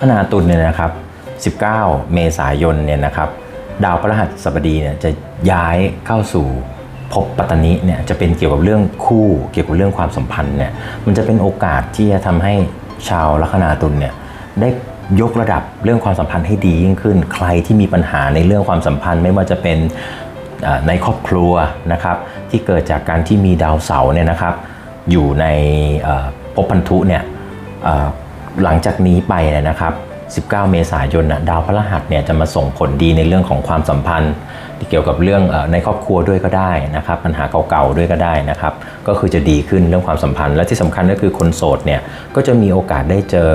พนาตุลเนี่ยนะครับ 19 เมษายนเนี่ยนะครับ ดาวพฤหัสบดีเนี่ยจะย้ายเข้าสู่ภพปัตตานิเนี่ยจะเป็นเกี่ยวกับเรื่องคู่เกี่ยวกับเรื่องความสัมพันธ์เนี่ยมันจะเป็นโอกาสที่จะทำให้ชาวลัคนาตุลเนี่ยได้ยกระดับเรื่องความสัมพันธ์ให้ดียิ่งขึ้น ใครที่มีปัญหาในเรื่องความสัมพันธ์ ไม่ว่าจะเป็นในครอบครัวนะครับ ที่เกิดจากการที่มีดาวเสาร์เนี่ยนะครับ อยู่ในภพพันธุเนี่ย หลังจากนี้ไปนะครับ 19 เมษายนนะดาวพฤหัสเนี่ยจะมาส่งผลดีในเรื่องของความสัมพันธ์ที่เกี่ยวกับเรื่องในครอบครัวด้วยก็ได้นะครับ ปัญหาเก่าๆด้วยก็ได้นะครับ ก็คือจะดีขึ้นเรื่องความสัมพันธ์ และที่สำคัญก็คือคนโสดเนี่ยก็จะมีโอกาสได้เจอ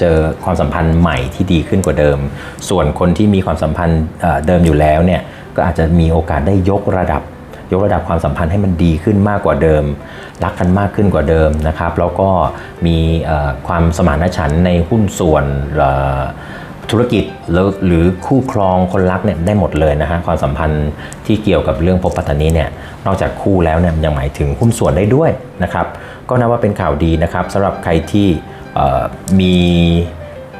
เจอความสัมพันธ์ใหม่ที่ดีขึ้นกว่าเดิม ส่วนคนที่มีความสัมพันธ์เดิมอยู่แล้วเนี่ยก็อาจจะมีโอกาสได้ยกระดับ ยกระดับความสัมพันธ์ให้มันดีขึ้นมากกว่าเดิม รักกันมากขึ้นกว่าเดิมนะครับ แล้วก็มีความสมานฉันท์ในหุ้นส่วนธุรกิจแล้วหรือคู่ครองคนรักเนี่ยได้หมดเลยนะฮะความสัมพันธ์ที่เกี่ยวกับเรื่องภพปัตตานีเนี่ยนอกจากคู่แล้วเนี่ยมันยังหมายถึงหุ้นส่วนได้ด้วยนะครับ ก็นับว่าเป็นข่าวดีนะครับสำหรับใครที่มี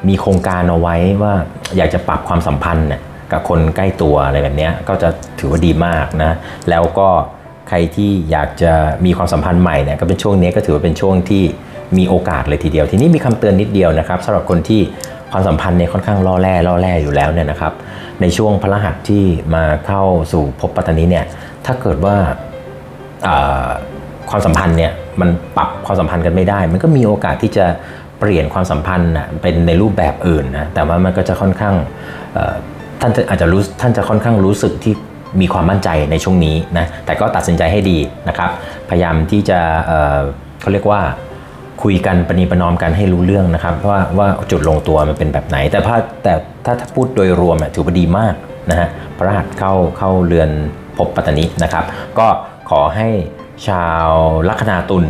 มีโครงการเอาไว้ว่าอยากจะปรับความสัมพันธ์เนี่ย กับคนใกล้ตัวอะไรแบบนี้ก็จะถือว่าดีมากนะแล้วก็ใครที่อยากจะมีความสัมพันธ์ใหม่เนี่ยก็เป็นช่วงนี้ก็ถือว่าเป็นช่วงที่มีโอกาสเลยทีเดียว ทีนี้มีคำเตือนนิดเดียวนะครับสำหรับคนที่ความสัมพันธ์เนี่ยค่อนข้างล่อแร่ล่อแร่อยู่แล้วเนี่ยนะครับ ในช่วงพระรหัสที่มาเข้าสู่ภพปัตตานีเนี่ยถ้าเกิดว่าความสัมพันธ์เนี่ยมันปรับความสัมพันธ์กันไม่ได้ มันก็มีโอกาสที่จะเปลี่ยนความสัมพันธ์เป็นในรูปแบบอื่นนะแต่ว่ามันก็จะค่อนข้างเท่านอาจจะรู้ท่านจะค่อนข้างรู้สึกที่มีความมั่นใจในช่วงนี้นะแต่ก็ตัดสินใจให้ดีนะครับ พยายามที่จะเเขาเรียกว่าคุยกันประนีประนอมกันให้รู้เรื่องนะครับว่าว่าจุดลงตัวมันเป็นแบบไหน แต่ถ้าแต่ถ้าถ้าพูดโดยรวมอะถือว่าดีมากนะฮะพระรหัสเข้าเข้าเรือนภพปัตตนินะครับ ก็ขอให้ชาวลัคนาตุล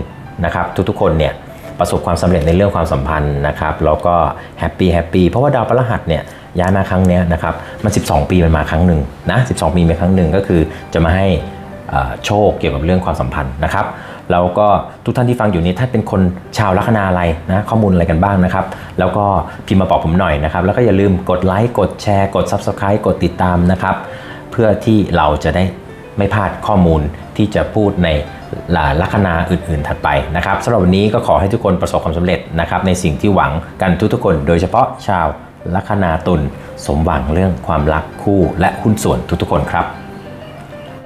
นะครับ ทุกๆคนเนี่ยประสบความสำเร็จในเรื่องความสัมพันธ์นะครับแล้วก็แฮปปี้แฮปปี้เพราะว่าดาวพฤหัสเนี่ย ย้ายมาครั้งเนี้ยนะครับมัน 12 ปีมันมาครั้งหนึ่งนะ12 ปีมาครั้งหนึ่งก็คือจะมาให้โชคเกี่ยวกับเรื่องความสัมพันธ์นะครับแล้วก็ทุกท่านที่ฟังอยู่นี้ท่าเป็นคนชาวลัคนาอะไรนะข้อมูลอะไรกันบ้างนะครับ แล้วก็พิมพ์มาบอกผมหน่อยนะครับ แล้วก็อย่าลืมกดไลค์กดแชร์กด Subscribe กดติดตามนะครับ เพื่อที่เราจะได้ไม่พลาดข้อมูลที่จะพูดในลัคนาอื่น ๆ ถัดไปนะครับสำหรับวันนี้ก็ขอให้ทุกคนประสบความสำเร็จนะครับในสิ่งที่หวังกันทุกๆคน โดยเฉพาะชาว ลัคนาตุลสมหวังเรื่องความรักคู่และหุ้นส่วนทุกๆคนครับ